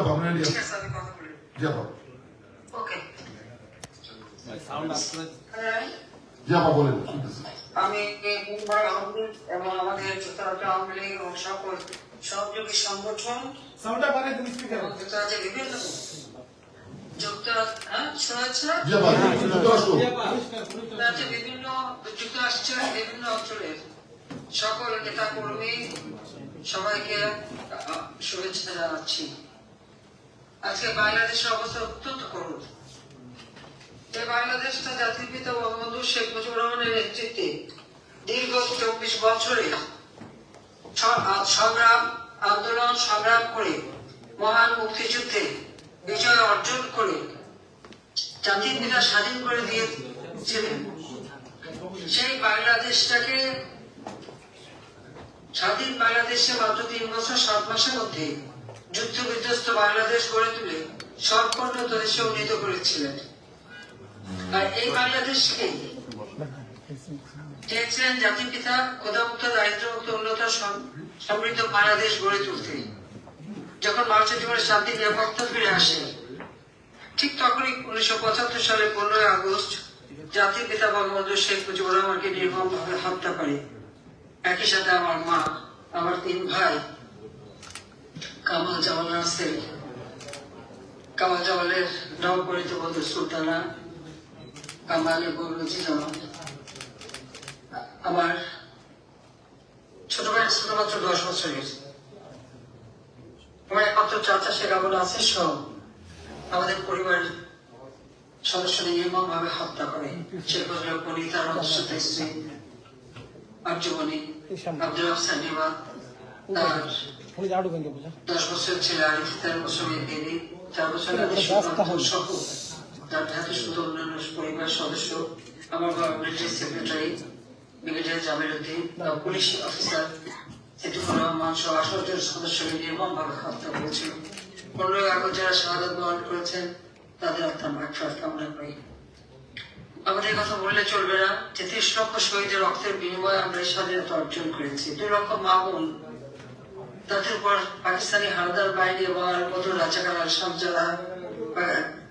ভাবনা নিয়ে আমি যাব যাব বলে শুনতেছি আমি মুম্বাই আওয়ামী এবং আমাদের যুক্তরাজ্য আওয়ামী লীগ এবং সকল সহযোগী সংগঠন যুক্তরাজ্যের বিভিন্ন বিভিন্ন যুক্তরাষ্ট্রের বিভিন্ন অঞ্চলের সকল নেতা কর্মী সবাইকে শুভেচ্ছা জানাচ্ছি। আজকে বাংলাদেশের অবস্থা অত্যন্ত করুণ। যে বাংলাদেশটা জাতির পিতা বঙ্গবন্ধু শেখ মুজিবুর রহমানের নেতৃত্বে দীর্ঘ চব্বিশ বছরে সংগ্রাম আন্দোলন সংগ্রাম করে মহান মুক্তিযুদ্ধে বিজয় অর্জন করে জাতির পিতা স্বাধীন করে দিয়েছিলেন। সেই বাংলাদেশটাকে স্বাধীন বাংলাদেশে মাত্র তিন বছর, সাত মাসের মধ্যে যুদ্ধ বিধ্বস্ত বাংলাদেশ গড়ে তুলে সম্পূর্ণ দেশে উন্নীত করেছিলেন। আর এই বাংলাদেশকে চেয়েছিলেন জাতির পিতা ক্ষুধামুক্ত দারিদ্রমুক্ত উন্নত, সম- সমৃদ্ধ বাংলাদেশ গড়ে তুলতে। যখন মানুষের জীবনে শান্তি, নিরাপত্তা ফিরে আসে, ঠিক তখনই উনিশশো পঁচাত্তর সালে পনেরোই আগস্ট জাতির পিতা বঙ্গবন্ধু শেখ মুজিবুর রহমানকে নির্মমভাবে হত্যা করে। একই সাথে আমার মা, আমার তিন ভাই, কামাল জামাল নাসের, কামাল জামালের নবপরিত বন্ধু সুলতানা, কামাল এবং রুচি জামাল আমার ছোট ভাই ছোট মাত্র দশ বছরের। একমাত্র চাচা শেখ আবুল আসির সহ আমাদের পরিবারের সদস্যদের নির্মম ভাবে হত্যা করে। পরি তার স্ত্রী আব্দুল তার দশ বছর ছেলে আরিফ, তেরো বছরের চার সুকান্ত সহ তার ধাতু সুন্দর অন্যান্য পরিবার সদস্য, আমার বাবা military secretary brigadier Jamir Uddin police officer যারা আমাদের কথা বললে চলবে না। লক্ষ শহীদের রক্তের বিনিময়ে আমরা স্বাধীনতা অর্জন করেছি। দুই লক্ষ মা বোন তাদের পাকিস্তানি হানাদার বাহিনী এবং আর কত রাজাকার আলসাম যারা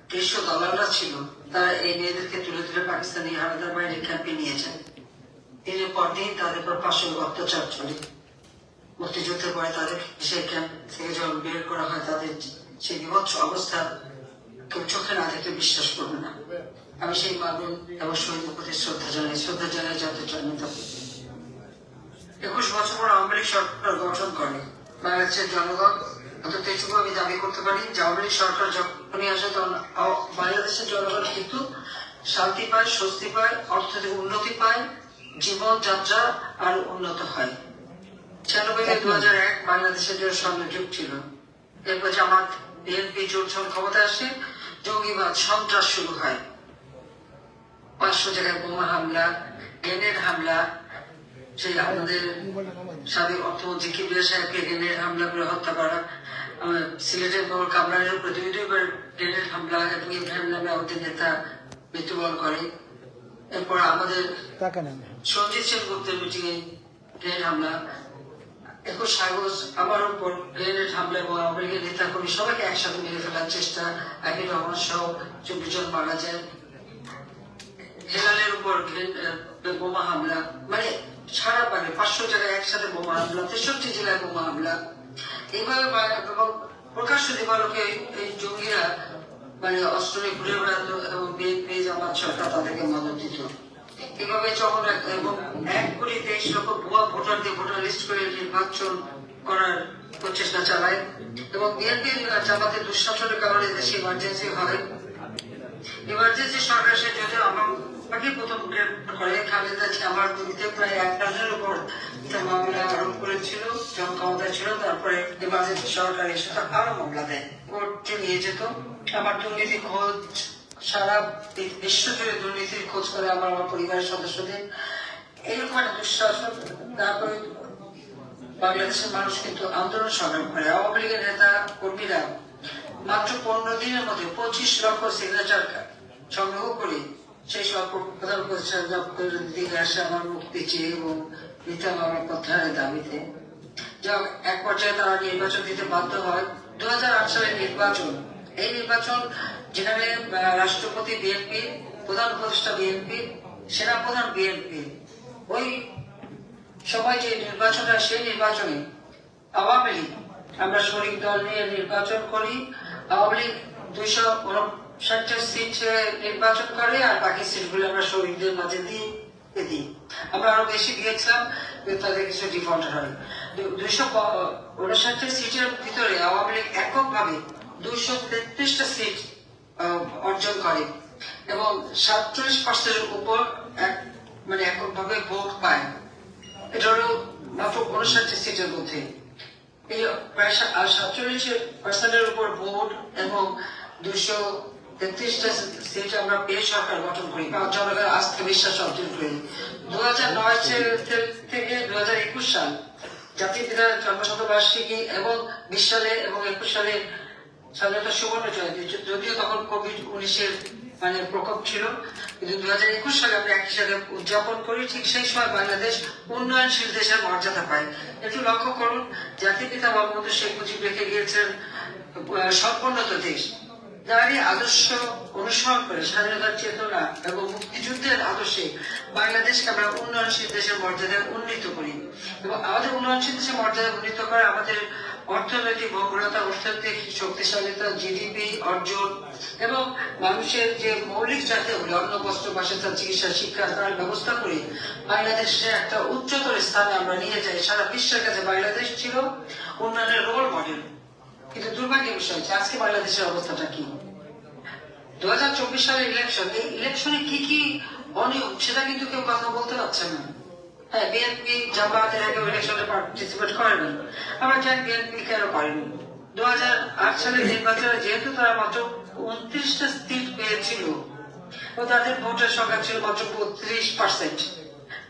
কৃষ্ণ দলালরা ছিল, তারা এই মেয়েদেরকে তুলে তুলে পাকিস্তানি হানাদার বাহিনীর ক্যাম্পে নিয়ে যায়। এর দিন তাদের উপর পাশবিক অত্যাচার চলে। মুক্তিযুদ্ধের পরে তাদের সেই ক্যাম্প থেকে যখন বের করা হয়, তাদের সেই বিভৎস অবস্থা কেউ চোখে না দেখে বিশ্বাস করবে না। আমি সেই মাগুন এবং শহীদের প্রতি শ্রদ্ধা জানাই। শ্রদ্ধা জানাই যাতে জন্মতা একুশ বছর পর আওয়ামী লীগ সরকার গঠন করে। বাংলাদেশের জনগণ, অন্তত এইটুকু আমি দাবি করতে পারি, যে আওয়ামী লীগ সরকার যখনই আসে, তখন বাংলাদেশের জনগণ কিন্তু শান্তি পায়, স্বস্তি পায় অর্থনৈতিক উন্নতি পায়, জীবনযাত্রা আরও উন্নত হয়। ছিয়ানব্বই দু হাজার এক বাংলাদেশের জন্য স্বর্ণযুগ ছিল। এরপর জামাত বিএনপি জোট যখন ক্ষমতায় আসে জঙ্গিবাদ সন্ত্রাস শুরু হয়। পাঁচশো জায়গায় বোমা হামলা গ্রেনেড হামলা সেই আমাদের সাবেক অর্থমন্ত্রী কিবরিয়া সাহেবকে গ্রেনেড হামলা করে হত্যা করা সিলেটের বাবুর কামরানের উপরে দুই দুইবার গ্রেনেড হামলা এবং ইব্রাহিম নামে আমাদের নেতা মৃত্যুবরণ করে। এরপর আমাদের সঞ্জিত সেনগুপ্তের মিটিং এ গ্রেনেড হামলা একুশ আগস্ট আমার উপর গ্রেনেড হামলা এবং আওয়ামী লীগের নেতা কর্মী সবাইকে একসাথে মেরে ফেলার চেষ্টা একই রহমান সহ চব্বিশ জন মারা যায়। হেলালের উপর বোমা হামলা মানে সারা পারে পাঁচশো জায়গায় একসাথে বোমা হামলা, তেষট্টি জেলায় বোমা হামলা। এইভাবে প্রকাশ্য দিবালোকে এই- জঙ্গিরা মানে অস্ত্র ঘুরে বেড়াতো এবং বিএনপি জামাত সরকার তাদেরকে মদত দিত। এভাবে যখন এবং এক কোটি তেইশ লক্ষ ভুয়া ভোটার দিয়ে ভোটার লিস্ট করে নির্বাচন করার প্রচেষ্টা চালায় এবং বিএনপি জামাতের দুঃশাসনের কারণে দেশে ইমার্জেন্সি হয়। ইমার্জেন্সি সরকার সে যদি আমাকে প্রথম গ্রেপ্তার করে খালেদা আমার বিরুদ্ধে প্রায় এক হাজারের উপর একটা মামলা আরোপ করেছিল যখন ক্ষমতায় ছিল। তারপরে ইমার্জেন্সি সরকার এসে তার আরও মামলা দেয়। কোর্টে নিয়ে যেত। আমার দুর্নীতি খোঁজ সারা বিশ্ব জুড়ে দুর্নীতির খোঁজ করে আমার আমার পরিবারের সদস্যদের। এইরকম একটা দুঃশাসন তারপরে বাংলাদেশের মানুষ কিন্তু আন্দোলন সংগ্রাম করে। আওয়ামী লীগের নেতা, কর্মীরা মাত্র পনেরো দিনের মধ্যে পঁচিশ লক্ষ সিগনেচার সংগ্রহ করে সেই সব প্রধান দিকে আসে আমার মুক্তি চেয়ে এবং হবে আমরা প্রত্যাহারের দাবিতে। যা এক পর্যায়ে তারা নির্বাচন দিতে বাধ্য হয়। দু সালের নির্বাচন। এই নির্বাচন যেখানে রাষ্ট্রপতি বিএনপি, প্রধান উপদেষ্টা বিএনপি সেনাপ্রধান বিএনপি। ওই সময় যে নির্বাচনটা সেই নির্বাচনে আওয়ামী লীগ, আমরা শরিক দল নিয়ে নির্বাচন করি। আওয়ামী লীগ দুইশো উনষাটটা সিট নির্বাচন করে, আর বাকি সিটগুলো আমরা শরিকদের মাঝে দিয়ে দিই। আমরা আরও বেশি দিয়েছিলাম তাদের কিছু ডিফল্ট হয়। দুইশো উনষাটটা সিটের ভিতরে আওয়ামী লীগ এককভাবে দুইশো তেত্রিশটা সিট অর্জন করে। এবং সাতচল্লিশ পার্সেন্টের উপর মানে এককভাবে ভোট পায়। এটা হলো মাত্র উনষাটটি সিটের মধ্যে। এই প্রায় সাতচল্লিশ পার্সেন্টের উপর ভোট এবং দুশো তেত্রিশটা সিট আমরা পেয়ে সরকার গঠন করি বা জনগণের আস্থা বিশ্বাস অর্জন করি। দু হাজার নয় থেকে দু হাজার একুশ সাল জাতির পিতার জন্মশতবার্ষিকী এবং বিশ সালে এবং একুশ সালে স্বাধীনতা সুবর্ণ যদিও তখন কোভিড উনিশের মানে প্রকোপ ছিল, কিন্তু দু হাজার একুশ সালে আমরা একই সাথে উদযাপন করি, ঠিক সেই সময় বাংলাদেশ উন্নয়নশীল দেশের মর্যাদা পায়। একটু লক্ষ্য করুন, জাতির পিতা বঙ্গবন্ধু শেখ মুজিব রেখে গিয়েছেন সম্পন্নত দেশ। যারই আদর্শ অনুসরণ করে স্বাধীনতার চেতনা এবং মুক্তিযুদ্ধের আদর্শে বাংলাদেশকে আমরা উন্নয়নশীল দেশের মর্যাদায় উন্নীত করি। এবং আমাদের উন্নয়নশীল দেশের মর্যাদা উন্নীত করে আমাদের অর্থনৈতিক মঙ্গলতা অর্থনৈতিক শক্তিশালীতা জিডিপি অর্জন এবং মানুষের যে মৌলিক চাহিদাগুলি অন্ন, বস্ত্র বাসস্থান চিকিৎসা, শিক্ষা তার ব্যবস্থা করে, বাংলাদেশে একটা উচ্চতর স্থানে আমরা নিয়ে যাই। সারা বিশ্বের কাছে বাংলাদেশ ছিল উন্নয়নের রোল মডেল কিন্তু দুর্ভাগ্যের বিষয় হচ্ছে, আজকে বাংলাদেশের অবস্থাটা কি? দু হাজার চব্বিশ সালের ইলেকশন এই ইলেকশনে কি কি অনিয়ম, সেটা কিন্তু কেউ কথা বলতে পারছে না। হ্যাঁ বিএনপি জামাত এর আগে ইলেকশনে পার্টিসিপেট করেনি আমরা জানি বিএনপি কেন করেনি? দু হাজার আট সালের নির্বাচনে যেহেতু তারা মাত্র উনত্রিশটা সিট পেয়েছিল ও তাদের ভোটের সংখ্যা ছিল মাত্র বত্রিশ পার্সেন্ট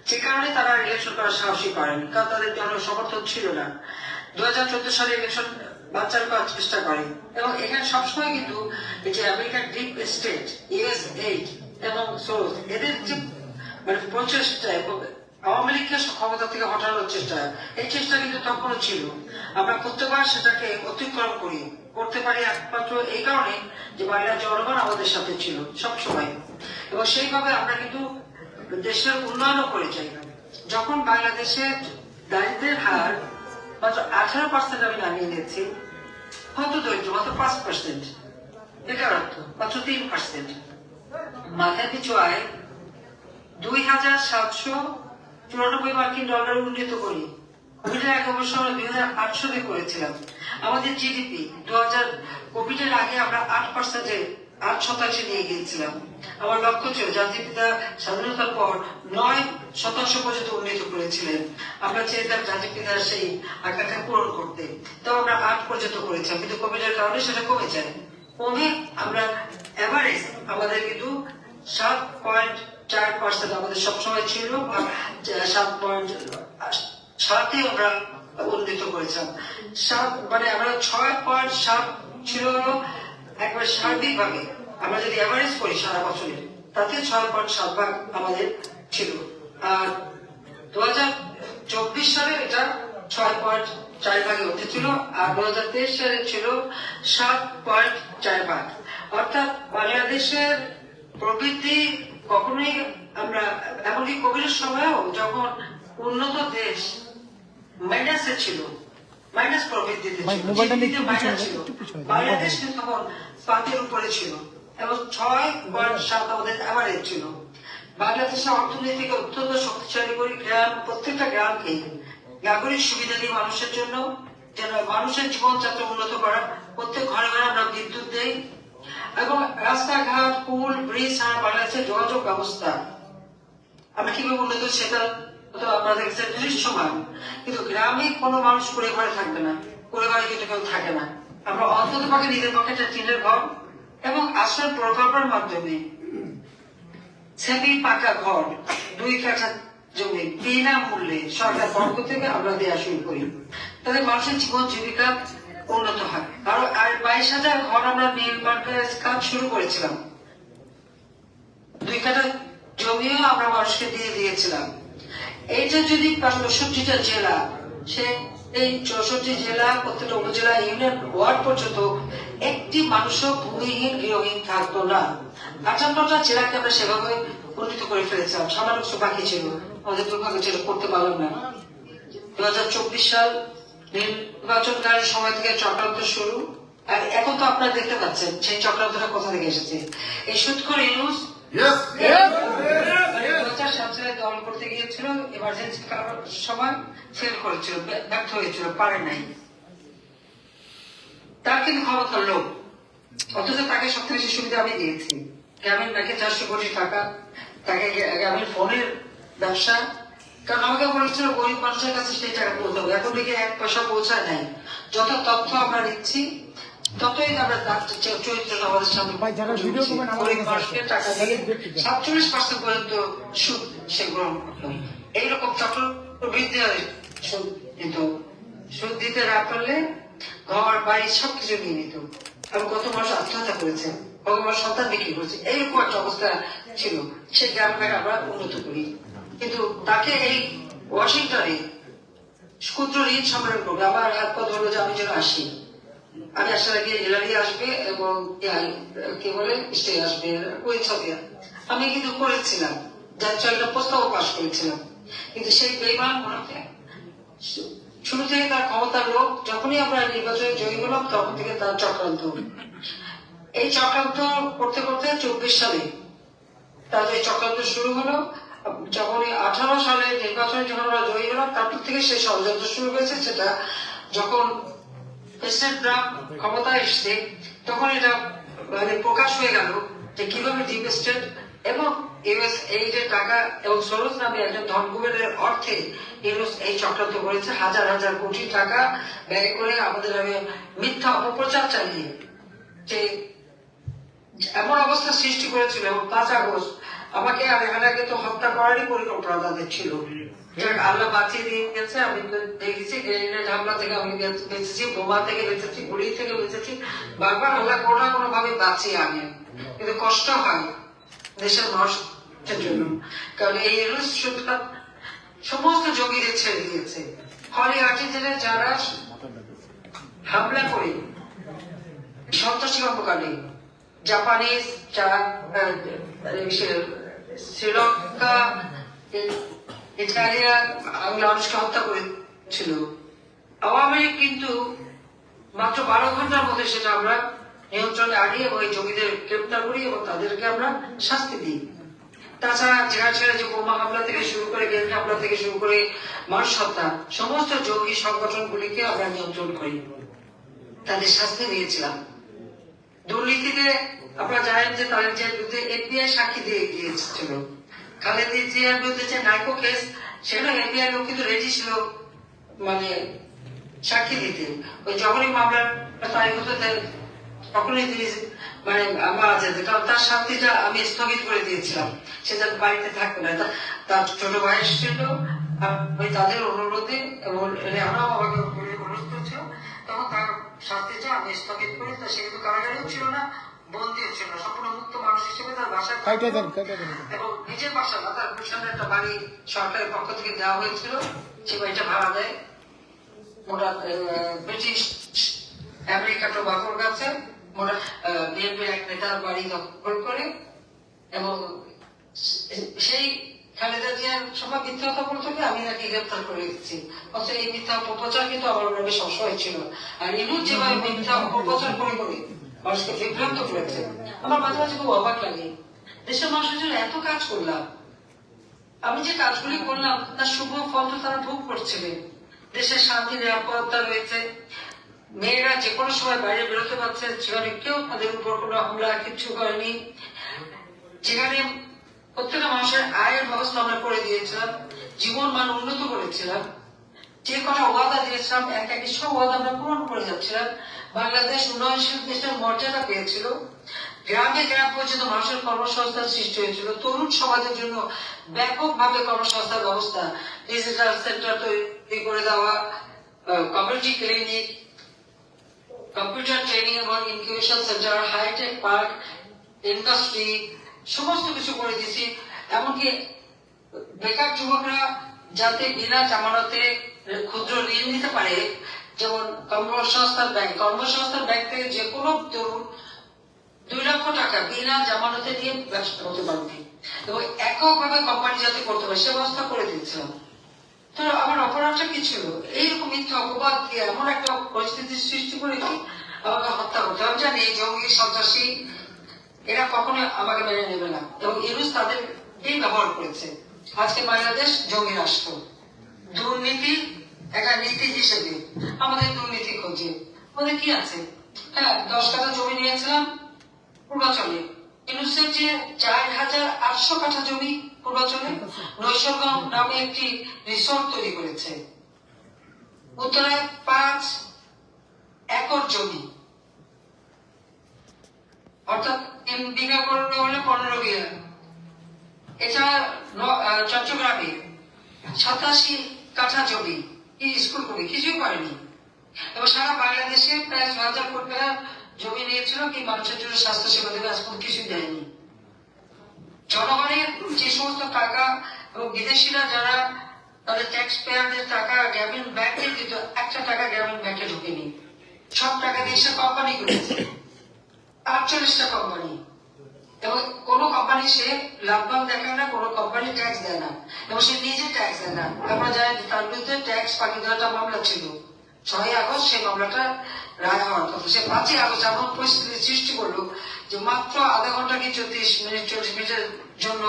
যে কারণে তারা ইলেকশন করার সাহসী করেন, কারণ তাদের জন্য সমর্থন ছিল না। দু হাজার চোদ্দ সালে ইলেকশন বাচ্চার করার চেষ্টা করে। এবং এখানে সবসময় কিন্তু যে আমেরিকার ডিপ স্টেট ইউএস এইড এবং সোর্স এদের যে মানে প্রচেষ্টা এবং আওয়ামী লীগকে ক্ষমতা থেকে হটানোর চেষ্টা। এই চেষ্টা কিন্তু তখনও ছিল। আমরা প্রত্যেকবার সেটাকে অতিক্রম করি, করতে পারি একমাত্র এই কারণে যে বাংলার জনগণ আমাদের সাথে ছিল সবসময়। এবং সেইভাবে আমরা কিন্তু দেশের উন্নয়নও করে যাই। যখন বাংলাদেশের দারিদ্রের হার মাত্র আঠারো পার্সেন্ট আমি নামিয়ে দিচ্ছি কত দরিদ্র? মাত্র পাঁচ পার্সেন্ট বেকারত্ব মাত্র তিন পার্সেন্ট মাথায় পিছু আয়, দুই হাজার সাতশো চুরানব্বই মার্কিন ডলার উন্নীত করি। কোভিডের এক অবশ্য আমরা দুই হাজার আটশোতে করেছিলাম। আমাদের জিডিপি দু হাজার কোভিডের আগে আমরা আট পার্সেন্টে আট শতাংশে নিয়ে গিয়েছিলাম। আমার লক্ষ্য ছিল জাতির পিতা স্বাধীনতার পর নয় শতাংশ পর্যন্ত উন্নীত করেছিলেন। আমরা চেয়েছিলাম জাতির পিতার সেই আকাঙ্ক্ষা পূরণ করতে। তো আমরা আট পর্যন্ত করেছিলাম, কিন্তু কোভিডের কারণে সেটা কমে যায়। কমে আমরা এভারেজ আমাদের কিন্তু সাত পয়েন্ট চার পার্সেন্ট আমাদের সবসময় ছিল সাত পয়েন্ট সাতে আমরা উন্নীত করেছিলাম সাত মানে আমরা ছয় পয়েন্ট সাত ছিল হলো একবার সার্বিক ভাবে আমরা যদি অ্যাভারেজ করি সারা বছরে, তাতে ছয় পয়েন্ট সাত ভাগ আমাদের ছিল। আর দু হাজার চব্বিশ সালে এটা ছয় পয়েন্ট চার ভাগে উঠেছিল আর দু হাজার তেইশ সালে ছিল সাত পয়েন্ট চার ভাগ। অর্থাৎ বাংলাদেশের প্রবৃদ্ধি কখনোই আমরা এমনকি কোভিডের সময়ও যখন উন্নত দেশ মাইনাসে ছিল মাইনাস ছিল যাও, বাংলাদেশ কিন্তু তখন পাতের উপরে ছিল এবং ছয় পয়েন্ট সাত আমাদের অ্যাভারেজ ছিল। বাংলাদেশের অর্থনীতিকে অত্যন্ত শক্তিশালী করে গ্রাম প্রত্যেকটা গ্রামকে নাগরিক সুবিধা দিয়ে মানুষের জন্য যেন মানুষের জীবনযাত্রা উন্নত করা প্রত্যেক ঘরে ঘরে আমরা বিদ্যুৎ দেই এবং রাস্তাঘাট, পুল, ব্রিজ ছাড়া বাংলাদেশের যোগাযোগ ব্যবস্থা। আমরা কীভাবে উন্নত সেটা তো আপনারা দেখছেন দৃশ্যমান কিন্তু গ্রামে কোনো মানুষ করে ঘরে থাকবে না। করে ঘরে কিন্তু কেউ থাকে না। আমরা অন্তত পক্ষে নিজের পক্ষে একটা টিনের ঘর এবং আশ্রয় প্রকল্পের মাধ্যমে সেমি পাকা ঘর, দুই কাঠা জমি বিনামূল্যে সরকার পক্ষ থেকে আমরা দেওয়া শুরু করি। তাদের মানুষের জীবন জীবিকা উন্নত হয় আরও বাইশ হাজার ঘর আমরা নির্মাণ কাজ শুরু করেছিলাম। দুই কাঠা জমিও আমরা মানুষকে দিয়ে দিয়েছিলাম। এইটা যদি চৌষট্টিটা জেলা, সে এই চৌষট্টি জেলা, প্রত্যেকটা উপজেলা, ইউনিয়ন, ওয়ার্ড পর্যন্ত একটি মানুষও ভূমিহীন, গৃহহীন থাকতো না। আটান্নটা জেলাকে আমরা সেভাবে উন্নীত করে ফেলেছিলাম। সামান্য কিছু বাকি ছিল। আমাদের দুর্ভাগ্য ছিল করতে পারলাম না। দু হাজার চব্বিশ সাল নির্বাচনকালীন সময় থেকে চক্রান্ত শুরু। আর এখন তো আপনারা দেখতে পাচ্ছেন সেই চক্রান্তটা কোথা থেকে এসেছে? এই সুৎখর ইউনুস দল করতে গিয়েছিল এমার্জেন্সি সময় ফেল করেছিল ব্যর্থ হয়েছিল পারে নাই। তার কিন্তু ক্ষমতার লোক অথচ তাকে সবথেকে বেশি সুবিধা আমি দিয়েছি গ্রামীণ ব্যাংকে চারশো কোটি টাকা তাকে গ্রামীণ ফোনের ব্যবসা কারণ আমাকে বলেছিল গরিব মানুষের কাছে সেই টাকা পৌঁছাবো। এখন দিকে এক পয়সা পৌঁছায় নাই। যত তথ্য আমরা নিচ্ছি ততই আমরা চরিত্রটা আমাদের সামনে গরিব মানুষকে টাকা দিয়ে সাতচল্লিশ পার্সেন্ট পর্যন্ত সুদ সে গ্রহণ করল। এইরকম চক্রবৃদ্ধি হয় সুদ দিত সুদ দিতে না পারলে ঘর বাড়ি সবকিছু নিয়ে নিত। এবং কত মানুষ আত্মহত্যা করেছে মানুষ সন্তান বিক্রি করেছে। এইরকম একটা অবস্থা ছিল। সেই গ্রামটাকে আমরা উন্নত করি। কিন্তু তাকে এই ওয়াশিংটনে ক্ষুদ্র ঋণ সম্মেলন করবে। আমার হাত পথ হলো যে আমি যেন আসি। আমি আসার আগে হিলারি আসবে এবং কি বলে স্টে আসবে পরিচর্যা আমি কিন্তু করেছিলাম, যার একটা প্রস্তাব পাশ করেছিলাম। কিন্তু সেই বেইমান মনে শুরু থেকে তার ক্ষমতার লোক যখনই আমরা নির্বাচনে জয়ী হলাম, তখন থেকে তার চক্রান্ত। এই চক্রান্ত করতে করতে চব্বিশ সালে তাদের চক্রান্ত শুরু হলো যখন আঠারো সালে নির্বাচনে যখন আমরা জয়ী হলাম তারপর থেকে সেই ষড়যন্ত্র শুরু হয়েছে, সেটা যখন প্রেসিডেন্ট ট্রাম্প ক্ষমতায় এসছে, তখন এটা মানে প্রকাশ হয়ে গেল যে কীভাবে ডিপ স্টেট এবং ইউএস এইডের টাকা এবং সরোজ নামে একজন ধনকুবেরের অর্থে ইউএস এই চক্রান্ত করেছে, হাজার হাজার কোটি টাকা ব্যয় করে আমাদের আগে মিথ্যা অপপ্রচার চালিয়ে, যে এমন অবস্থা সৃষ্টি করেছিল এবং পাঁচ আগস্ট আমাকে আর এখানে তো হত্যা করারই পরিকল্পনা তাদের ছিল। আল্লাহ বাঁচিয়ে দিয়েছে আমি তো দেখেছি গ্রেনেড হামলা থেকে আমি বেঁচেছি, বোমা থেকে বেঁচেছি, গুলি থেকে বেঁচেছি। বারবার আল্লাহ কোনো না কোনো ভাবে বাঁচিয়ে আনে। কিন্তু কষ্ট হয় দেশের মানুষের জন্য। কারণ এই রুশ সরকার সমস্ত জঙ্গিদের ছেড়ে দিয়েছে। ফলে আর্জেন্টিনা যারা হামলা করে, সন্ত্রাসী কর্মকাণ্ডে, জাপানিজ যারা শ্রীলঙ্কা মানুষকে হত্যা করেছিল। আওয়ামী কিন্তু মাত্র বারো ঘণ্টার মধ্যে সেটা আমরা নিয়ন্ত্রণে গ্রেপ্তার করি এবং তাদেরকে আমরা শাস্তি দিই। তাছাড়া জেলা ছেড়ে যে বোমা হামলা থেকে শুরু করে হামলা থেকে শুরু করে মানুষ হত্যা, সমস্ত জঙ্গি সংগঠনগুলিকে আমরা নিয়ন্ত্রণ করি। তাদের শাস্তি দিয়েছিলাম। দুর্নীতিতে আপনারা জানেন যে তাদের যে বিরুদ্ধে এফবিআই সাক্ষী দিয়ে গিয়েছিল। খালেদি জিয়ার বিরুদ্ধে যে নাইকো কেস সেটা এফবিআই লোক কিন্তু রেডি ছিল মানে সাক্ষী দিতে। ওই যখনই মামলার তারিখ হতো তখনই তিনি মানে মারা যেত কারণ তার শাস্তিটা আমি স্থগিত করে দিয়েছিলাম, সে যাতে বাড়িতে থাকবে না। তার ছোট ভাই ছিল আমি তাদের অনুরোধে, এবং রেহানাও আমাকে অনুরোধ করেছিল, তখন তার শাস্তিটা আমি স্থগিত করে, তা সে কিন্তু কারাগারেও ছিল না বন্দিও ছিল না সম্পূর্ণ মুক্ত মানুষ হিসেবে তার বাসায় থাকতো। কাইটা দেন, কাইটা দেন। এবং নিজের বাসা না তার গুলশানের একটা বাড়ি সরকারের পক্ষ থেকে দেওয়া হয়েছিল সে বাড়িটা ভাড়া দেয়। মোটা ব্রিটিশ আমেরিকা টোবাকোর কাছে মোটা বিএনপির এক নেতার বাড়ি দখল করে এবং সেই খালেদা জিয়ার সবাই মিথ্যা কথা আমি নাকি গ্রেপ্তার করে দিচ্ছি। অথচ এই মিথ্যা অপপ্রচার কিন্তু আমার মনে সবসময় ছিল। আর ইনুজ যেভাবে মিথ্যা অপপ্রচার করে করে মানুষকে বিভ্রান্ত করেছে আমার মাঝে মাঝে খুব অবাক লাগে। দেশের মানুষের জন্য এত কাজ করলাম। আমি যে কাজগুলি করলাম, তার শুভ ফল তো তারা ভোগ করছিলেন। দেশের শান্তি, নিরাপত্তা রয়েছে। মেয়েরা যে কোনো সময় বাইরে বেরোতে পারছে সেখানে কেউ তাদের উপর কোনো হামলা, কিচ্ছু করেনি। যেখানে প্রত্যেকটা মানুষের আয়ের ব্যবস্থা আমরা করে দিয়েছিলাম, জীবন মান উন্নত করেছিলাম। যে কটা ওয়াদা দিয়েছিলাম, এক এক সব ওয়াদা আমরা পূরণ করে যাচ্ছিলাম। বাংলাদেশ উন্নয়নশীল দেশের মর্যাদা পেয়েছিল। গ্রামে গ্রাম পর্যন্ত মানুষের কর্মসংস্থান সৃষ্টি হয়েছিল। তরুণ সমাজের জন্য ব্যাপকভাবে কর্মসংস্থান ব্যবস্থা ডিজিটাল সেন্টার তৈরি করে দেওয়া কমিউনিটি ক্লিনিক কম্পিউটার ট্রেনিং এবং incubation centre hitech park industry সমস্ত কিছু করে দিয়েছি। এমনকি বেকার যুবকরা যাতে বিনা জামানতে ক্ষুদ্র ঋণ নিতে পারে, যেমন কর্মসংস্থান ব্যাংক। কর্মসংস্থান ব্যাংক থেকে যে কোনো তরুণ দুই লক্ষ টাকা, বিনা জামানতে দিয়ে ব্যবসা করতে পারবে এবং এককভাবে কোম্পানি যাতে করতে পারে, সে ব্যবস্থা করে দিচ্ছিলাম তো আমার অপরাধটা কি ছিল? এইরকম মিথ্যা অপবাদ দিয়ে এমন একটা পরিস্থিতির সৃষ্টি করে কি? আমাকে হত্যা করতে হবে। জানি এই জঙ্গি, সন্ত্রাসী, এরা কখনো আমাকে মেনে নেবে না। এবং ইউনুস তাদেরকেই ব্যবহার করেছে। আজকে বাংলাদেশ জঙ্গি রাষ্ট্র। দুর্নীতি একটা নীতি হিসেবে। আমাদের দুর্নীতি খোঁজে। আমাদের কি আছে? হ্যাঁ দশ কাঠা জমি নিয়েছিলাম। পূর্বাচলে। ইউনুসের চার হাজার আটশো কাঠা জমি পূর্বাচলে নৈশগ্রাম নামে একটি রিসোর্ট তৈরি করেছে। উত্তরায় পাঁচ একর জমি। অর্থাৎ তিন বিঘা হলে পনেরো বিঘা। এছাড়া চট্টগ্রামে সাতাশি কাঠা জমি। স্কুল করি কিছুই পারেনি। এবং সারা বাংলাদেশে প্রায় ছয় হাজার কোটি টাকা জমি নিয়েছিল কি মানুষের জন্য স্বাস্থ্য সেবা দেবে? আজ পর্যন্ত কিছুই দেয়নি। জনগণের যে সমস্ত টাকা এবং বিদেশিরা যারা তাদের ট্যাক্স পেয়ারদের টাকা গ্রামীণ ব্যাংকে দিত, একটা টাকা গ্রামীণ ব্যাংকে ঢুকেনি। সব টাকা দিয়ে সে কোম্পানি করেছে। আটচল্লিশটা কোম্পানি এবং কোন কোম্পানি সে লাভবান দেখায় না, কোন কোম্পানি ট্যাক্স দেয় না। এবং সে নিজে ট্যাক্স দেয় না। আমরা জানি তার বিরুদ্ধে ট্যাক্স ফাঁকি দেওয়াটা মামলা ছিল। ছয় আগস্ট সেই মামলাটা হওয়ার সে পাঁচই আগস্ট এমন পরিস্থিতি সৃষ্টি করল যে মাত্র আধা ঘণ্টা কি চল্লিশ মিনিট, চল্লিশ মিনিটের জন্য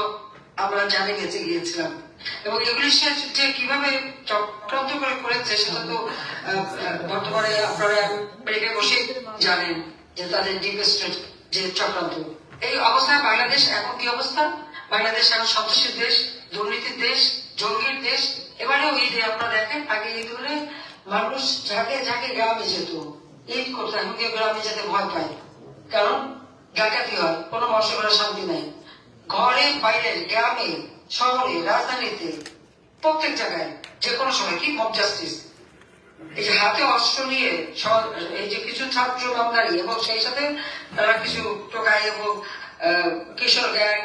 আমরা জানে গেছে গিয়েছিলাম। এবং এগুলি সে যে কীভাবে চক্রান্ত করে করেছে সেটা তো বর্তমানে আপনারা আমেরিকায় বসে জানেন যে তাদের ডিপ স্টেট যে চক্রান্ত। এই অবস্থায় বাংলাদেশ এখন কি অবস্থা? বাংলাদেশ এখন সন্ত্রাসীর দেশ, দুর্নীতির দেশ, জঙ্গির দেশ। এবারেও ঈদে আপনারা দেখেন, আগে ঈদ হলে মানুষ ঝাঁকে ঝাঁকে গ্রামে যেত। ঈদ করতে এখন কেউ গ্রামে যেতে ভয় পায় কারণ ডাকাতি হয়, কোনো মশলা শান্তি নাই। ঘরে, বাইরে, গ্রামে, শহরে, রাজধানীতে, প্রত্যেক জায়গায়, যে কোনো সময়, কি মব জাস্টিস এই যে হাতে অস্ত্র নিয়ে এই যে কিছু ছাত্র বাঙালি এবং সেই সাথে তারা কিছু টোকাই এবং কিশোর গ্যাং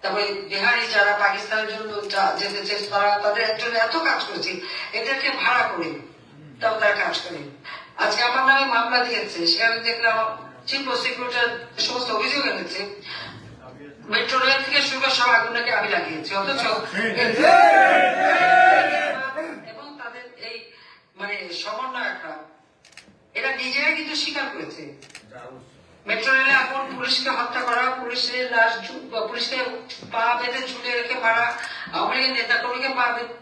তারপরে বিহারি যারা পাকিস্তানের জন্য যেতে চেয়েছে, তারা তাদের একজন এত কাজ করেছে, এদেরকে ভাড়া করে তাও তারা কাজ করে। আজকে আমার নামে মামলা দিয়েছে, সেখানে দেখলাম চিফ প্রসিকিউটর সমস্ত অভিযোগ এনেছে। মেট্রো রেল থেকে শুরু করে সব আগুনটাকে আমি লাগিয়েছি, অথচ এবং তাদের এই মানে সমন্বয়করা এরা নিজেরা কিন্তু স্বীকার করেছে। মেট্রো রেলে এখন পুলিশকে হত্যা করা, পুলিশের লাশ পুলিশকে পা বেঁধে ঝুলিয়ে রেখে মারা, আওয়ামী লীগের নেতা কর্মীকে পা বেঁধে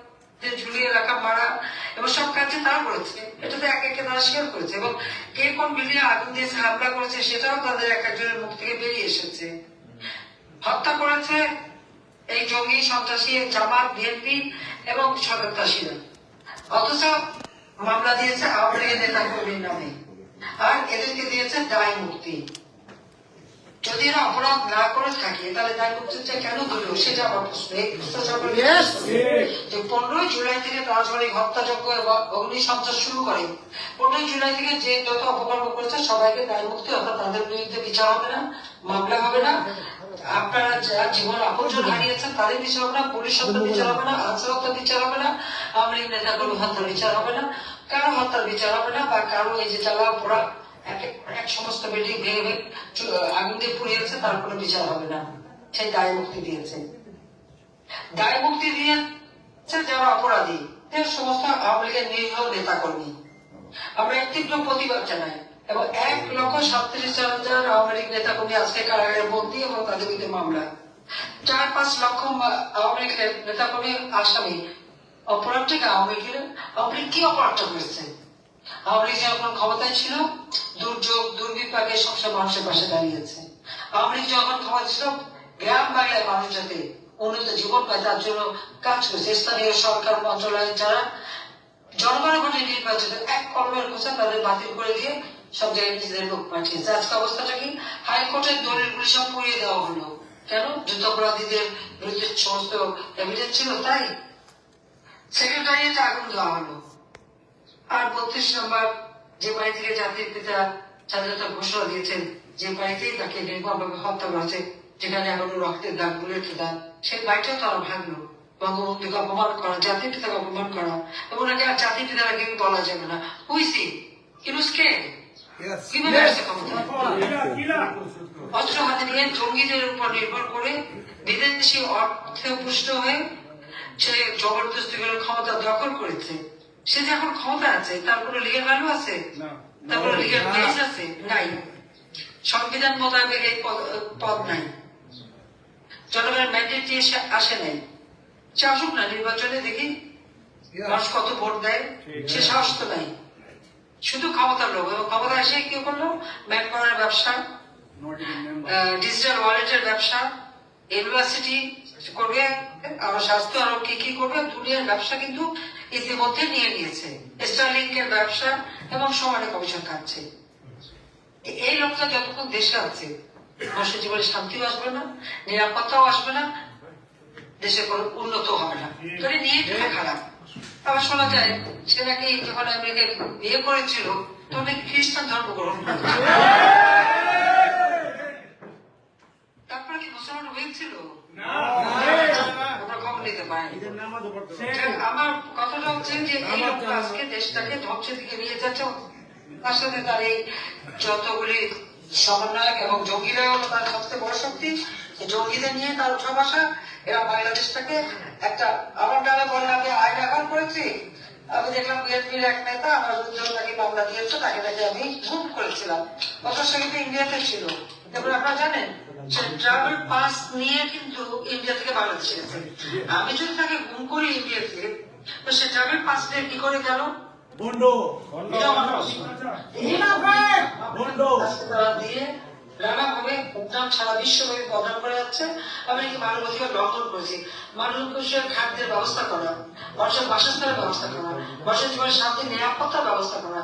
ঝুলিয়ে রাখা, মারা এবং সব কাজে তারা করেছে। এটা তো একে একে তারা স্বীকার করেছে এবং কে কোন বিল্ডিং আগুন দিয়েছে, হামলা করেছে, সেটাও তাদের এক একজনের মুখ থেকে বেরিয়ে এসেছে। হত্যা করেছে এই জঙ্গি, সন্ত্রাসী, জামাত, বিএনপি এবং সদস্যরা অথচ মামলা দিয়েছে আওয়ামী লীগের নেতা কর্মীর নামে। আর এদেরকে দিয়েছে দায় মুক্তি। যদি এরা অপরাধ না করে থাকে তাহলে দায় মুক্তিটা কেন দিল সেটা আমার প্রশ্ন এই প্রশ্নটা আমার যে পনেরোই জুলাই থেকে রাজবাড়ি হত্যাযজ্ঞ এবং অগ্নি শুরু করে। পনেরোই জুলাই থেকে যে যত অপকর্ম করেছে সবাইকে দায় মুক্তি অর্থাৎ তাদের বিরুদ্ধে বিচার হবে না মামলা হবে না। আপনারা যারা জীবন আপনজন হারিয়েছেন তাদের বিচার হবে না পুলিশ হত্যার বিচার হবে না আনসার হত্যার বিচার হবে না আওয়ামী লীগ নেতা কর্মী হত্যার বিচার হবে না। কারও হত্যার বিচার হবে না বা কারও এই যে জ্বালা পোড়া এক সমস্ত বিল্ডিং ভেঙে আগুন দিয়ে পুড়িয়েছে, তার কোনো বিচার হবে না। সেই দায় মুক্তি দিয়েছে। দায় মুক্তি দিয়েছে যারা অপরাধী। সমস্ত আওয়ামী লীগের নিরীহ নেতা কর্মী আমরা তীব্র প্রতিবাদ জানাই এবং এক লক্ষ সাতত্রিশ হাজার আওয়ামী লীগ নেতা কর্মী আজকে কারাগারে বন্দী এবং তাদের বিরুদ্ধে মামলা। চার পাঁচ লক্ষ আওয়ামী লীগ নেতা কর্মী আসামি অপরাধটাকে আওয়ামী লীগের, আওয়ামী লীগ কি অপরাধটা করেছে? আওয়ামী লীগ যখন ক্ষমতায় ছিল, দুর্যোগ, দুর্বিপাকে সবসময় মানুষের পাশে দাঁড়িয়েছে। আওয়ামী লীগ যখন ক্ষমতা ছিল, গ্রাম বাংলায় মানুষ যাতে উন্নত জীবন পায়, তার জন্য কাজ করেছে। স্থানীয় সরকার, মন্ত্রণালয় যারা জনগণের ভোটে নির্বাচিত, এক কর্মের খোঁজা তাদের বাতিল করে দিয়ে সব জায়গায় নিজেদের লোক পাঠিয়েছে। আজকে অবস্থাটা কি? হাইকোর্টের দলিলগুলি সব পুড়িয়ে দেওয়া হলো। কেন? যুদ্ধাপরাধীদের বিরুদ্ধে সমস্ত এভিডেন্স ছিল, তাই? সেক্রেটারিয়েটে আগুন দেওয়া হলো। আর বত্রিশ নম্বর যে বাড়ি থেকে জাতির পিতা স্বাধীনতা ঘোষণা দিয়েছেন যে বাড়িতেই তাকে নির্মমভাবে হত্যা করা হয়েছে যেখানে এখনও রক্তের দাগ বুলেটের দাগ সেই বাড়িটাও তারা ভাঙলো বঙ্গবন্ধুকে অপমান করা জাতির পিতাকে অপমান করা এবং ওনাকে আর জাতির পিতা নাকি বলা যাবে না। হুইসি কীভাবে আসছে অস্ত্র হাতে নিয়ে জঙ্গিদের উপর নির্ভর করে বিদেশি অর্থে পুষ্ট হয়ে সে জবরদস্তি করে ক্ষমতা দখল করেছে। সে যে এখন ক্ষমতা আছে তার কোনো লিগেল ভ্যালু আছে? তার কোনো লিগেল বেস আছে? নাই। সংবিধান মোতাবেক এই পদ- পদ নাই। জনগণের ম্যান্ডেট দিয়ে সে আসে নাই। সে আসুক না নির্বাচনে দেখি মানুষ কত ভোট দেয়। সে সাহস তো নাই। শুধু ক্ষমতার লোক এবং ক্ষমতা এসে কি করল? ব্যাংক করার ব্যবসা ডিজিটাল ওয়ালেটের ব্যবসা ইউনিভার্সিটি করবে আরও স্বাস্থ্য আরও কি কি করবে? দুনিয়ার ব্যবসা কিন্তু ইতিমধ্যে নিয়ে নিয়েছে। স্টারলিংকের ব্যবসা এবং সমানে কমিশন খাচ্ছে এই লোকটা যতক্ষণ দেশে আছে, মানুষের জীবনে শান্তিও আসবে না, নিরাপত্তাও আসবে না দেশের কোনো উন্নত হবে না। তোরে নিয়ে ঠেলে খারাপ। আবার শোনা যায়, সে নাকি যখন আমেরিকায় বিয়ে করেছিল, তখন নাকি খ্রিস্টান ধর্ম গ্রহণ তারপরে কি মুসলমান হয়েছিল? পারিনি জঙ্গিদের নিয়ে তার উঠা বাংলাদেশটাকে একটা আমার নামে বলে আমি আইন আগান করেছি। আমি দেখলাম বিএনপির এক নেতা আমার নাকি মামলা দিয়েছে, তাকে নাকি আমি গুম করেছিলাম। অথচ সে ইন্ডিয়াতে ছিল। এবার আপনারা জানেন সে ট্রাভেল পাস নিয়ে কিন্তু ইন্ডিয়া থেকে বাংলাদেশে গেছে আমি যদি তাকে গুম করি ইন্ডিয়া থেকে তো সে ট্রাভেল পাস নিয়ে কি করে গেল? এটা আমার প্রশ্ন। আজকে তারা দিয়ে নানাভাবে উদ্যান সারা বিশ্বব্যাপী বদনাম করে যাচ্ছে। আমি নাকি মানবাধিকার লঙ্ঘন করেছি। মানুষের খাদ্যের ব্যবস্থা করা মানুষের বাসস্থানের ব্যবস্থা করা মানুষের জীবনের শান্তি নিরাপত্তার ব্যবস্থা করা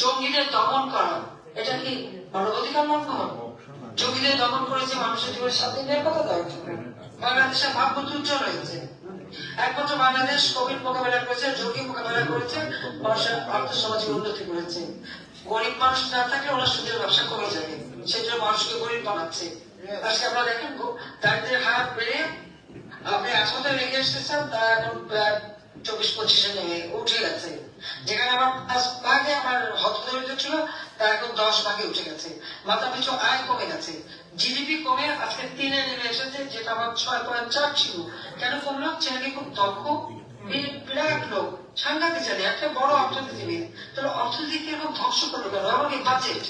জঙ্গিদের দমন করা এটা কি মানবাধিকার লঙ্ঘন? জঙ্গিদের দমন করেছে মানুষের জীবনের শান্তি নিরাপত্তা বাংলাদেশের ভাবমূর্তি উজ্জ্বল হয়েছে। একমাত্র বাংলাদেশ কোভিড মোকাবেলা করেছে ঝুঁকি মোকাবেলা করেছে, মানুষের আর্থ সামাজিক উন্নতি করেছে। গরিব মানুষ না থাকলে ওরা সুদের ব্যবসা কমে যাবে। সেই জন্য মানুষকে গরিব বানাচ্ছে। আজকে আমরা দেখেন দারিদ্রের হার বেড়ে আপনি সপ্তাহে লেগে এসেছেন তা এখন চব্বিশ পঁচিশে নেমে উঠে গেছে। যেখানে আমার পাঁচ ভাগে আমার হতদরিদ্র ছিল তা এখন দশ ভাগে উঠে গেছে। মাথা পিছু আয় কমে গেছে। জিডিপি কমে আজকে তিনে নেমে এসেছে, যেটা আমার ছয় পয়েন্ট চার ছিল। কেন কমলো? ছেলেটি খুব দক্ষ বিরাট লোক। সাংঘাতিক জানে একটা বড় অর্থনীতিবিদ। তাহলে অর্থনীতি কীরকম ধ্বংস করল কেন? এবং এই বাজেট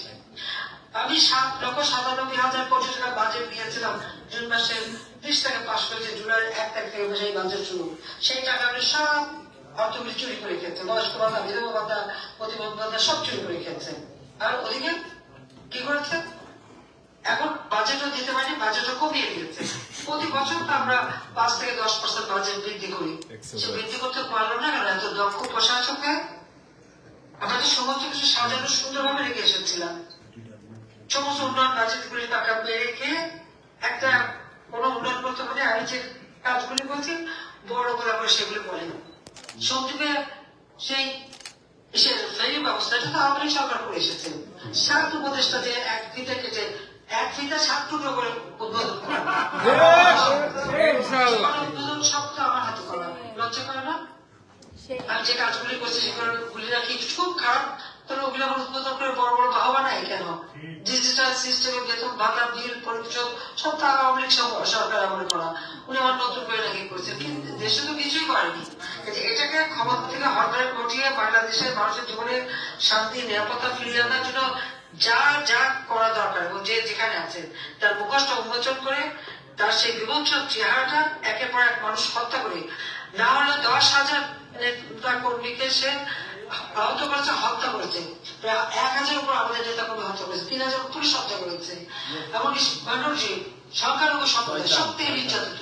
আমি সাত লক্ষ সাতানব্বই হাজার কোটি টাকা বাজেট দিয়েছিলাম, জুন মাসের ত্রিশ টাকা পাশ করেছে জুলাই এক তারিখ থেকে সেই বাজেট শুরু। সেই টাকা আমি সব অর্থগুলি চুরি করে খেয়েছে বয়স্ক ভাতা বিধবা ভাতা প্রতিবন্ধ ভাতা সব চুরি করে খেয়েছে। আর ওদিকে কি করেছে? এখন বাজেটও দিতে পারি বাজেটও কমিয়ে দিয়েছে। প্রতি বছর তো আমরা পাঁচ থেকে দশ পার্সেন্ট বাজেট বৃদ্ধি করি। সে বৃদ্ধি করতে পারল না কারণ এত দক্ষ প্রশাসকে আমরা তো সমস্ত কিছু সাজানো সুন্দরভাবে রেখে এসেছিলাম। সমস্ত উন্নয়ন বাজেট গুলি টাকা পেয়ে রেখে একটা কোন উন্নয়ন করতে পারে আমি যে কাজগুলি বলছি বড় বড় করে সেগুলি বলেন। সন্দীপে সেই সে ফেরি ব্যবস্থা এটা তো লীগ সরকার করে এসেছে সাত উপদেষ্টা যে এক ফিতে কেটে এক ফিতে সাত টুকরো করে উদ্বোধন করে উদ্বোধন সবটা আমার হাতে করা লজ্জা করে না আমি যে কাজগুলি করছি সেগুলি নাকি খুব খারাপ তাহলে ওগুলো আবার উদ্বোধন করে বড় বড় বাহবা নাই কেন ডিজিটাল সিস্টেমে বেতন ভাতা বিল পরিশোধ সব তো আওয়ামী লীগ সরকার আমলে করা। উনি আমার নতুন করে নাকি করেছেন। কিন্তু দেশে তো কিছুই করেনি। এটাকে ক্ষমতা থেকে হরদারে ঘটিয়ে বাংলাদেশের মানুষের জীবনে শান্তি, নিরাপত্তা ফিরিয়ে আনার জন্য যা যা করা দরকার এবং যে যেখানে আছে, তার মুখোশটা উন্মোচন করে তার সেই বিভৎস চেহারাটা একের পর এক মানুষ হত্যা করে। না হলে দশ হাজার নেতা কর্মীকে সে আহত করেছে হত্যা করেছে। প্রায় এক হাজার উপর আমাদের নেতা কর্মী হত্যা করেছে তিন হাজার পুলিশ হত্যা করেছে। এমনকি ব্যানার্জি সংখ্যালঘু সম্প্রদায় সব থেকে নির্যাতিত।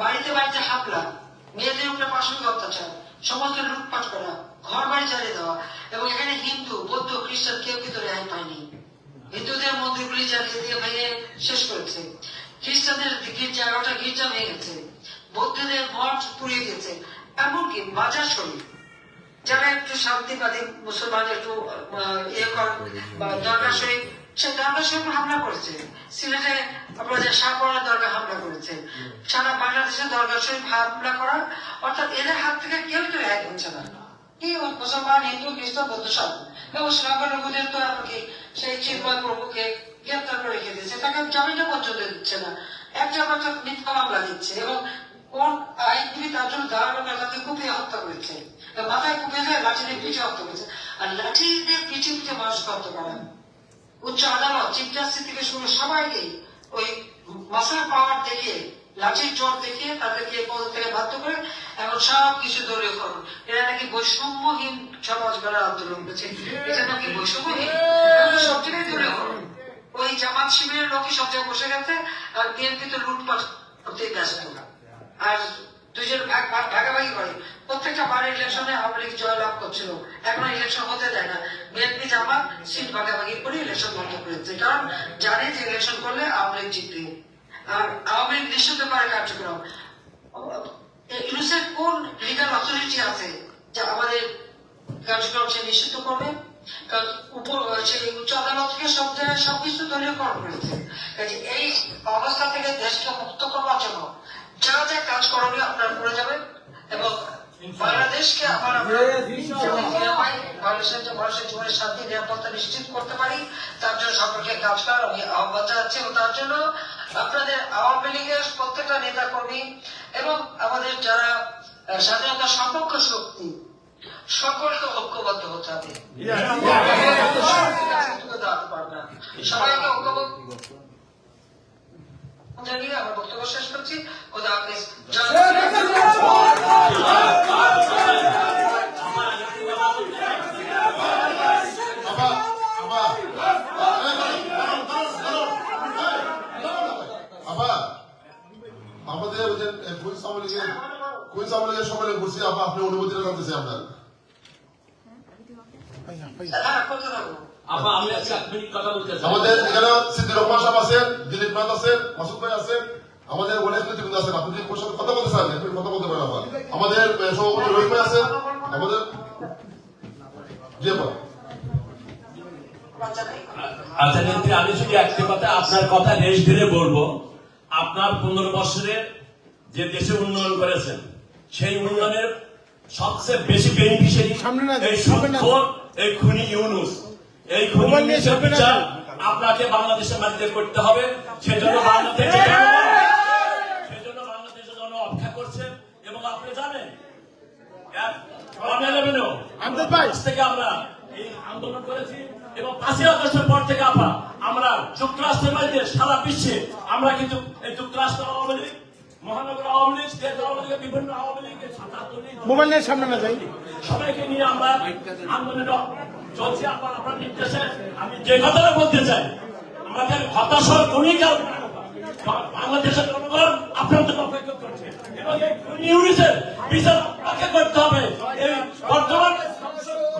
বাড়িতে বাড়িতে হামলা মেয়েদের উপরে পাশবিক অত্যাচার সমস্ত লুটপাট করা ঘর বাড়ি জ্বালিয়ে দেওয়া এবং এখানে হিন্দু বৌদ্ধ খ্রিস্টান কেউ কিন্তু রেহাই পায়নি। হিন্দুদের মন্দিরগুলি জ্বালিয়ে দিয়ে ভেঙে শেষ করেছে। খ্রিস্টানদের গির্জা এগারোটা গির্জা ভেঙে গেছে বৌদ্ধদের মঠ পুড়িয়ে দিয়েছে। এমনকি বাজার শরীফ। যারা একটু শান্তিবাদী মুসলমান, একটু ইয়ে করেন, বা দরগা শরীফ সে দরগা শরীফ হামলা করেছে। সিলেটে আপনাদের শাহপড়া দরগা হামলা করেছে, সারা বাংলাদেশে দরগা শরীফ হামলা অর্থাৎ এদের হাত থেকে কেউ তো হচ্ছে না। কি মুসলমান, হিন্দু বৌদ্ধ সব? এবং সংখ্যালঘুদের তো সেই প্রভুকে গ্রেপ্তার করে রেখে দিয়েছে, তাকে জামিনও পর্যন্ত দিচ্ছে না। এক জায়গায় তো মিথ্যা মামলা দিচ্ছে এবং কোন আইনজীবী তার জন্য দাঁড়ানো তাকে কুপিয়ে হত্যা করেছে। মাথায় কুপিয়ে যায় লাঠি পিছিয়ে হত্যা করেছে। আর লাঠি দিয়ে পিছিয়ে পিছিয়ে মানুষকে হত্যা করা উচ্চ আদালত, চিফ জাস্টিস থেকে শুরু সবাইকে ওই মাসাল পাওয়ার দেখে লাঠির জোর দেখিয়ে তাদেরকে পদ থেকে বাধ্য করে এখন সব কিছু দলীয় করুন। এরা নাকি বৈষম্যহীন সমাজ গড়ার আন্দোলন করেছে। এটা নাকি বৈষম্যহীন? সব জায়গায় দলীয় করুন। ওই জামাত শিবিরের লোকই সব জায়গায় বসে গেছে, আর বিএনপি তো লুটপাট করতে ব্যস্ত। আর দুজন ভাগ ভাগ ভাগাভাগি করে। প্রত্যেকটা বার ইলেকশনে আওয়ামী লীগ জয়লাভ করছিল। এখন ইলেকশন হতে দেয় না। বিএনপি জামাত সিট ভাগাভাগি করে ইলেকশন বন্ধ করেছে কারণ জানে যে ইলেকশন করলে আওয়ামী লীগ জিতবে। আর আওয়ামী লীগ নিশ্চিত করে কার্যক্রম। ইউনিসেফ কোন লিগাল অথরিটি আছে যা আমাদের কার্যক্রম সে নিশ্চিত করবে? সেই উচ্চ আদালত থেকে সব জায়গায় সবকিছু দলীয়করণ করেছে এই অবস্থা থেকে দেশকে মুক্ত করবার জন্য যা যা কাজ করণীয় আপনারা করে যাবেন এবং বাংলাদেশকে আবার আমরা বাংলাদেশের মানুষের জীবনের শান্তি নিরাপত্তা নিশ্চিত করতে পারি তার জন্য সকলকে কাজ করার আমি আহ্বান জানাচ্ছি এবং তার জন্য আপনাদের আওয়ামী লীগের প্রত্যেকটা নেতা কর্মী এবং আমাদের যারা স্বাধীনতা সপক্ষ শক্তি সকলকে ঐক্যবদ্ধ হতে হবে। সবাইকে ঐক্যবদ্ধ জানিয়ে আমার বক্তব্য শেষ করছি। খোদা হাফিজ। আমাদের যে কুইন্স আওয়ামী লীগের কুইন্স আওয়ামী লীগের সম্মেলন করছি আবা আপনি অনুমতিটা জানতে চাই আপনার হ্যাঁ, আমাদের এখানে সিদ্দিক রহমান সাহেব আছেন দিলীপ নাথ আছেন মাসুদ ভাই আছেন আমাদের অনেক নেতৃবৃন্দ আছেন। আপনি যদি সাথে কথা বলতে চান? একটু কথা বলতে পারেন আবার আমাদের সভাপতি রহিম ভাই আছেন আমাদের আচ্ছা নেত্রী আমি শুধু একটি কথা আপনার কথা রেশ ধরে বলব আপনার পনেরো বছরে যে দেশে উন্নয়ন করেছেন সেই উন্নয়নের সবচেয়ে বেশি বেনিফিশিয়ারি এই খুনি ইউনুস। এই খুনি নিয়ে ইউনুসের বিচার আপনাকে বাংলাদেশের মাটিতে করতে হবে। সেজন্য বাংলাদেশ সেজন্য বাংলাদেশের জন্য অপেক্ষা করছে। এবং আপনি জানেন অনেলেভেনও আমজাদ ভাই। থেকে আমরা এই আন্দোলন করেছি এবং পাঁচই আগস্টের পর থেকে আমরা আমরা যুক্তরাষ্ট্রের মধ্যে সারা বিশ্বে আমরা কিন্তু এই যুক্তরাষ্ট্র আওয়ামী লীগ মহানগর আওয়ামী লীগ স্টেট আওয়ামী লীগের বিভিন্ন আওয়ামী লীগের ছাত্রলীগ সামনে না যাই। সবাইকে নিয়ে আমরা আন্দোলন চলছি আপনার আপনার নির্দেশে আমি যে কথাটা বলতে চাই আমাদের হতাশার কোনই কারণ। বাংলাদেশের জনগণ আপনাদের অপেক্ষা করছে। এবং এই ইউনিসের বিচার আপনাকে করতে হবে। এই বর্তমান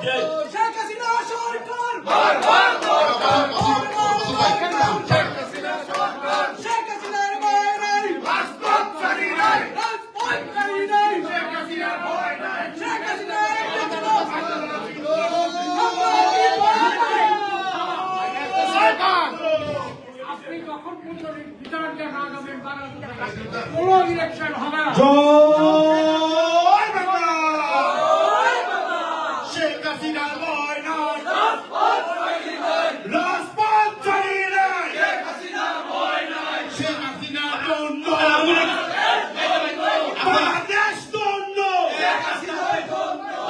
যে শেখ হাসিনা সরকার মাসুদ ভাই শেখ হাসিনার ভয় নাই রাজপথকারী নাই রাজপথকারী নাই শেখ হাসিনার ভয় নাই শেখ হাসিনার পর্যন্ত বিচার দেখা যাবেন কোন ইলেকশন হবে না। জয় বাংলা। শেখ হাসিনার ভয় নাই।